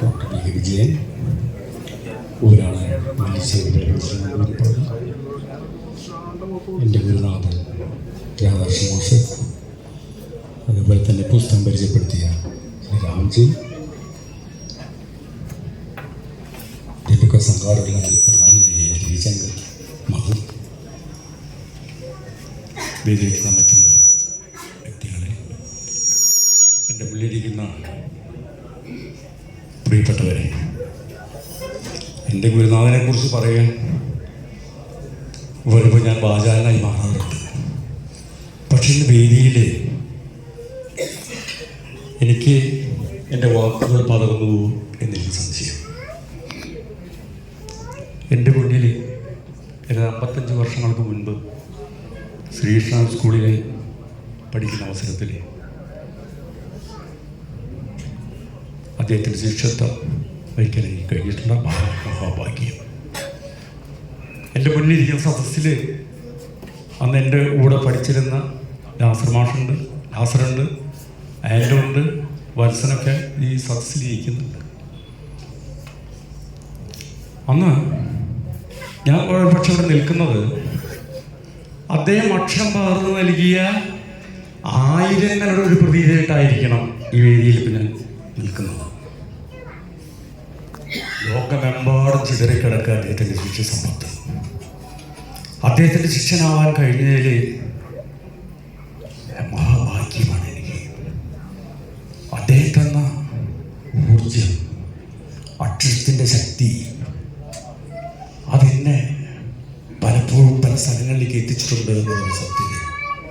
Doctor P K Vijayan ഒരാളെ മല്ലിശ്ശേരി എന്റെ ഗുരുനാഥൻ രാധാകൃഷ്ണ മാഷ് അതുപോലെ തന്നെ പുസ്തകം പരിചയപ്പെടുത്തിയ രാംജി ദീപിക സംഘാടകരുടെ പ്രധാനിയായ രവിചങ്കർ മഹു വേദിക്കുന്ന മറ്റു മുന്നിലിരിക്കുന്ന പ്രിയപ്പെട്ടവരെ എന്റെ ഗുരുനാഥനെ കുറിച്ച് പറയാൻ വരുമ്പോൾ ഞാൻ വാചാലനായി മാറാറുണ്ട്. പക്ഷെ ഇന്ന് വേദിയിൽ എനിക്ക് എന്റെ വാക്കുകൾ പതറുന്നു എന്നെനിക്ക് സംശയം. എന്റെ മുന്നിൽ ഏതാണ്ട് അമ്പത്തഞ്ച് വർഷങ്ങൾക്ക് മുൻപ് ശ്രീകൃഷ്ണ സ്കൂളിൽ പഠിക്കുന്ന അവസരത്തിൽ അദ്ദേഹത്തിന്റെ ശിക്ഷത്വം എനിക്ക് കഴിഞ്ഞിട്ടുള്ള മഹാ- മഹാഭാഗ്യം. എന്റെ മുന്നിലിരിക്കുന്ന സദസ്സിൽ അന്ന് എന്റെ കൂടെ പഠിച്ചിരുന്ന ലാസർ മാഷുണ്ട് ലാസറുണ്ട് ആൻഡുണ്ട് വത്സനൊക്കെ ഈ സദസ്സിൽ ഇരിക്കുന്നുണ്ട്. അന്ന് ഞാൻ പക്ഷെ ഇവിടെ നിൽക്കുന്നത് അദ്ദേഹം അക്ഷരം പകർന്നു നൽകിയ ആയിരങ്ങളുടെ ഒരു പ്രതീതിയായിട്ടായിരിക്കണം ഈ വേദിയിൽ ഞാൻ നിൽക്കുന്നത്. ലോകമെമ്പാടും ചിതറിക്കിടക്കുക അദ്ദേഹത്തിന്റെ ശിക്ഷ സമ്പത്ത് അദ്ദേഹത്തിന്റെ ശിഷ്യനാവാൻ കഴിഞ്ഞതിൽ മഹാഭാഗ്യമാണ് എനിക്ക്. അദ്ദേഹത്തെന്ന ഊർജം അക്ഷരത്തിന്റെ ശക്തി അതെന്നെ പലപ്പോഴും പല സ്ഥലങ്ങളിലേക്ക് എത്തിച്ചിട്ടുണ്ട് എന്നുള്ള സത്യം